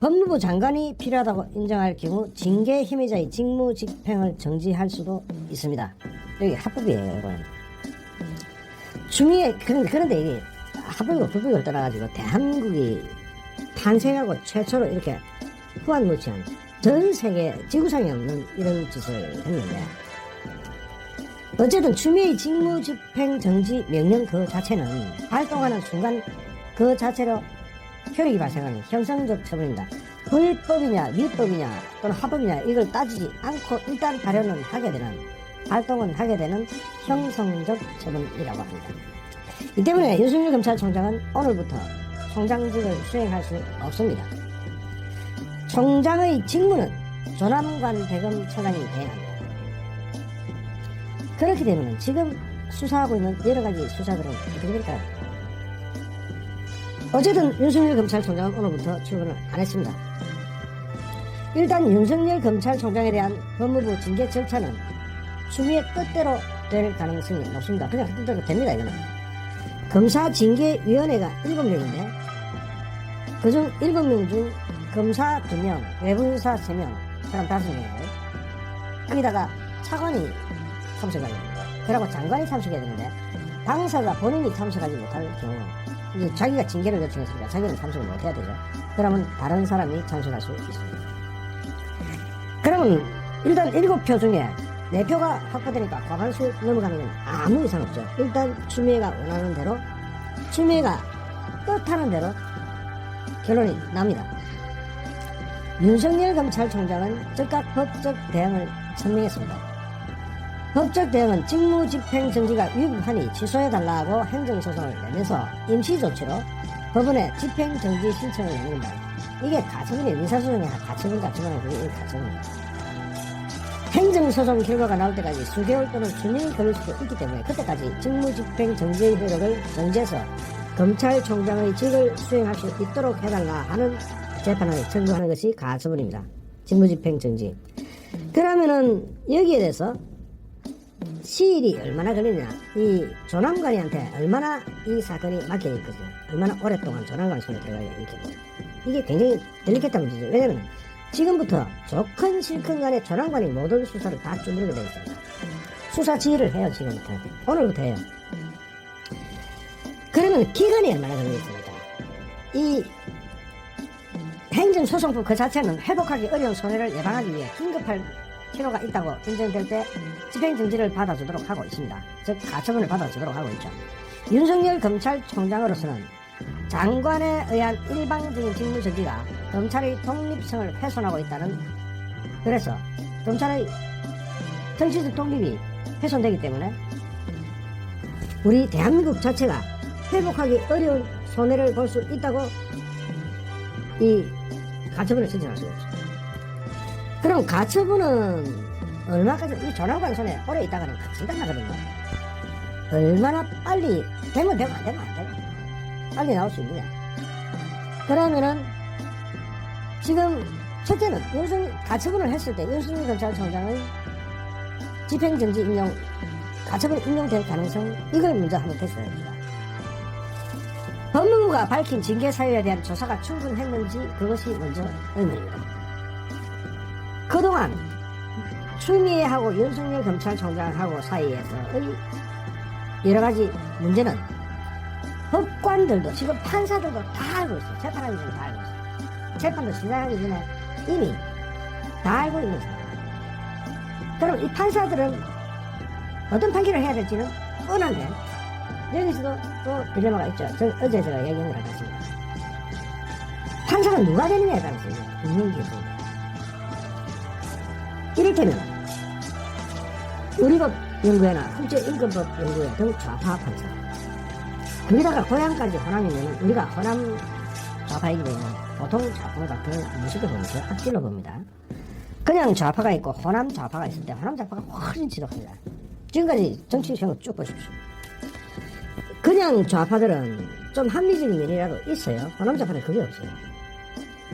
법무부 장관이 필요하다고 인정할 경우 징계 혐의자의 직무 집행을 정지할 수도 있습니다. 여기 합법이에요, 이건. 추미애 그런데 그런데 이게 합법이고 불법을 떠나가지고 대한민국이 탄생하고 최초로 이렇게 후한무치한 전 세계 지구상에 없는 이런 짓을 했는데 어쨌든 추미애 직무집행 정지 명령 그 자체는 발동하는 순간 그 자체로 효력이 발생하는 형성적 처분입니다. 불법이냐 위법이냐 또는 합법이냐 이걸 따지지 않고 일단 발현은 하게 되는 발동은 하게 되는 형성적 처분이라고 합니다. 이 때문에 윤석열 검찰총장은 오늘부터 총장직을 수행할 수 없습니다. 총장의 직무는 조남관 대검 차장이 돼야 합니다. 그렇게 되면 지금 수사하고 있는 여러 가지 수사들은 어떻게 될까요? 어쨌든 윤석열 검찰총장은 오늘부터 출근을 안 했습니다. 일단 윤석열 검찰총장에 대한 법무부 징계 절차는 추미애 뜻대로 될 가능성이 높습니다. 그냥 뜻대로 됩니다, 이거는. 검사 징계위원회가 7명인데 그중 7명 중 검사 2명, 외부인사 3명, 사람 5명이에요. 여기다가 차관이 참석하게 됩니다. 그리고 장관이 참석해야 되는데 당사자 본인이 참석하지 못할 경우 이제 자기가 징계를 요청했으니까 자기는 참석을 못해야 되죠. 그러면 다른 사람이 참석할 수 있습니다. 그러면 일단 7표 중에 4표가 확보되니까 과반수 넘어가는 건 아무 이상 없죠. 일단 추미애가 원하는 대로 추미애가 뜻하는 대로 결론이 납니다. 윤석열 검찰총장은 즉각 법적 대응을 천명했습니다. 법적 대응은 직무집행 정지가 위법하니 취소해달라고 행정소송을 내면서 임시조치로 법원에 집행정지 신청을 내는 겁니다. 이게 가처분이 민사소송의 가처분 가처분은 그게 가처분입니다. 행정소송 결과가 나올 때까지 수개월 또는 수년이 걸릴 수도 있기 때문에 그때까지 직무집행 정지의 효력을 정지해서 검찰총장의 직을 수행할 수 있도록 해달라 하는 재판을 청구하는 것이 가처분입니다. 직무집행 정지. 그러면은 여기에 대해서 시일이 얼마나 걸리냐, 이 조남관이한테 얼마나 이 사건이 맡겨 있거든요. 얼마나 오랫동안 조남관 손에 들어가 있겠냐. 이게 굉장히 델리케트한 문제죠. 왜냐면 지금부터 좋건 싫건 간에 조남관이 모든 수사를 다 주무르게 되어 있습니다. 수사 지휘를 해요, 지금부터. 오늘부터 해요. 그러면 기간이 얼마나 걸리겠습니까? 이 행정소송법 그 자체는 회복하기 어려운 손해를 예방하기 위해 긴급할 필요가 있다고 인정될 때 집행정지를 받아주도록 하고 있습니다. 즉 가처분을 받아주도록 하고 있죠. 윤석열 검찰총장으로서는 장관에 의한 일방적인 직무정지가 검찰의 독립성을 훼손하고 있다는 그래서 검찰의 정치적 독립이 훼손되기 때문에 우리 대한민국 자체가 회복하기 어려운 손해를 볼 수 있다고 이 가처분을 신청할 수가 없죠. 그럼 가처분은 얼마까지 이 조남관 손에 오래 있다가는 간단하거든요. 얼마나 빨리 되면 되고 안 되면 안 되고 빨리 나올 수 있느냐. 그러면은 지금 첫째는 윤석 가처분을 했을 때 윤석열 검찰총장의 집행정지 인용 가처분 인용될 가능성 이걸 먼저 한번 테스트해 봅니다. 법무부가 밝힌 징계 사유에 대한 조사가 충분했는지 그것이 먼저 의문입니다. 그동안 추미애하고 윤석열 검찰총장하고 사이에서의 여러 가지 문제는 법관들도 지금 판사들도 다 알고 있어요. 재판하기 전에 다 알고 있어요. 재판도 시작하기 전에 이미 다 알고 있는 상황. 그럼 이 판사들은 어떤 판결을 해야 될지는 뻔한데 여기서도 또 딜레마가 있죠. 저, 어제 제가 얘기한 거랑 같습니다. 판사가 누가 되느냐에 따라서 국민기 있습니다. 이를테면 우리법 연구회나 국제인권법 연구회 등 좌파 판사 거기다가 고향까지 호남이면 우리가 호남 좌파이기 때문에 보통 좌파보다 더 무섭게 봅니다. 악질로 봅니다. 그냥 좌파가 있고 호남 좌파가 있을 때 호남 좌파가 훨씬 지독합니다. 지금까지 정치 생각 쭉 보십시오. 그냥 좌파들은 좀 합리적인 면이라도 있어요. 호남 좌파는 그게 없어요.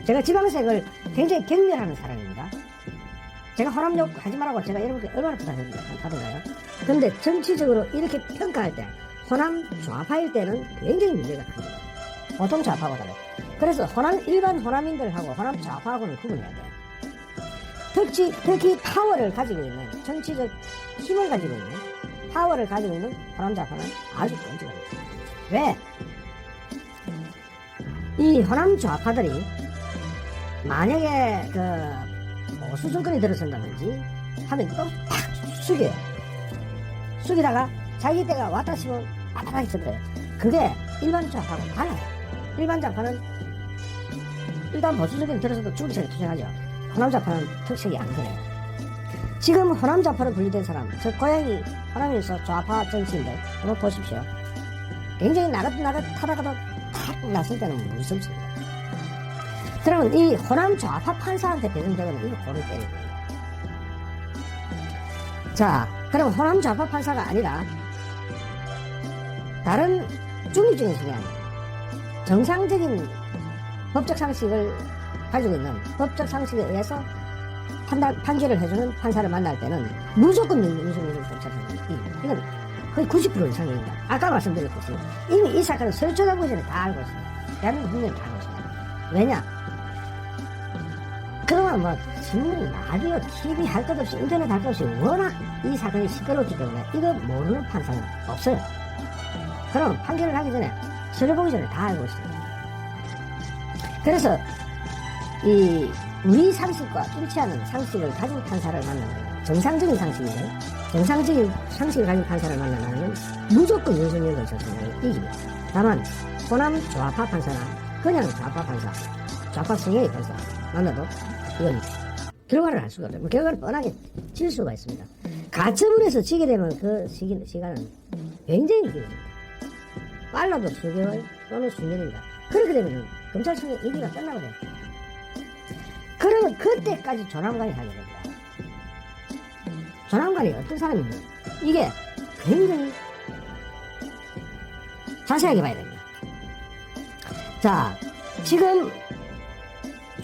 제가 지방색을 굉장히 경멸하는 사람입니다. 제가 호남 욕 하지 말라고 제가 여러분께 얼마나 부탁하던가요? 근데 정치적으로 이렇게 평가할 때 호남 좌파일 때는 굉장히 문제가 큽니다. 보통 좌파보다는. 그래서 호남 일반 호남인들하고 호남 좌파하고는 구분해야 돼. 특히 특히 파워를 가지고 있는 정치적 힘을 가지고 있는 파워를 가지고 있는 호남 좌파는 아주 끔찍합니다. 왜? 이 호남 좌파들이 만약에 그 보수 정권이 들어선다든지 하면 또팍 숙여요. 숙이다가 자기 때가 왔다 싶으면 빠바닥 쳐들어요. 그게 일반 좌파하고 달라요. 일반 좌파는 일단 보수 정권이 들어서도 중국처럼 투쟁하죠. 호남 좌파는 특색이 안 그래요. 지금 호남 좌파로 분류된 사람, 저 고향이 호남에서 좌파 정치인들 한번 보십시오. 굉장히 나긋나긋하다가도 탁 났을 때는 무섭습니다. 그러면 이 호남 좌파 판사한테 배정되면 이거 고를 때리고 자, 그럼 호남 좌파 판사가 아니라 다른 중립적인 성향, 정상적인 법적 상식을 가지고 있는 법적 상식에 의해서 판단, 판결을 해주는 판사를 만날 때는 무조건 윤석열 검찰총장이 이건 거의 90% 이상입니다. 아까 말씀드렸듯이 이미 이 설쳐가고 전에 다 알고 있습니다. 대한민국 국민이 다 알고 있습니다. 왜냐? 그동안 뭐 신문, 라디오, TV 할 것 없이 인터넷 할 것 없이 워낙 이 사건이 시끄러웠기 때문에 이거 모르는 판사는 없어요. 그럼 판결을 하기 전에 서류 보기 전에 다 알고 있어요. 그래서 이 우리 상식과 않은 상식을 가진 판사를 만나는 정상적인 상식이죠. 정상적인 상식을 가진 판사를 만나는 무조건 윤석열 검찰총장이 이깁니다. 다만 호남 좌파 판사나 그냥 좌파 판사, 좌파 성향의 판사 만나도 이건 결과를 알 수가 없어요. 뭐 결과를 뻔하게 질 수가 있습니다. 가처분에서 지게 되면 그 시기, 시간은 굉장히 길어집니다. 빨라도 수개월 또는 수년입니다. 그렇게 되면 검찰청의 임기가 끝나거든요. 그러면 그때까지 조남관이 하게 됩니다. 조남관이 어떤 사람입니까? 이게 굉장히 자세하게 봐야 됩니다. 자, 지금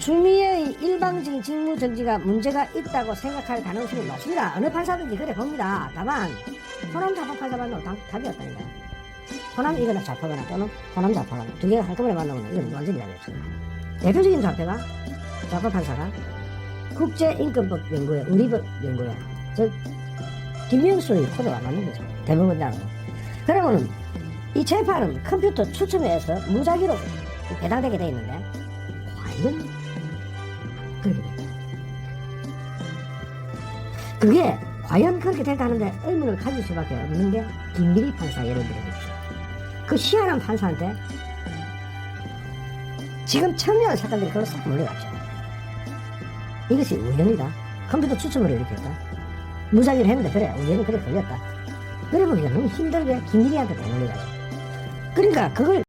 주미의 일방적인 직무 정지가 문제가 있다고 생각할 가능성이 높습니다. 어느 판사든지 그래 봅니다. 다만 호남 좌파 판사 만나면 답, 답이 없다니까요. 호남 이거나 좌파거나 또는 호남 좌파거나 두 개가 한꺼번에 만나면 이건 완전히 없습니다. 대표적인 좌파가 좌파 판사가 국제인권법 연구회, 우리법 연구회, 저 김명수의 코드가 맞는 거죠. 대법원장으로. 그러면 이 재판은 컴퓨터 추첨해서 무작위로 배당되게 돼 있는데 과연 그렇게. 그게 과연 그렇게 된다는데 의문을 가질 수밖에 없는 게 김미리 판사 예를 들어보십시오. 그 희한한 판사한테 지금 청명한 사건들이 그걸 싹 몰려갔죠. 이것이 우연이다. 컴퓨터 추첨으로 이렇게 했다. 무작위로 했는데 그래 우연히 그래 걸렸다. 그래 보기가 너무 힘들게 김일이한테 다 몰려가죠. 그러니까 그걸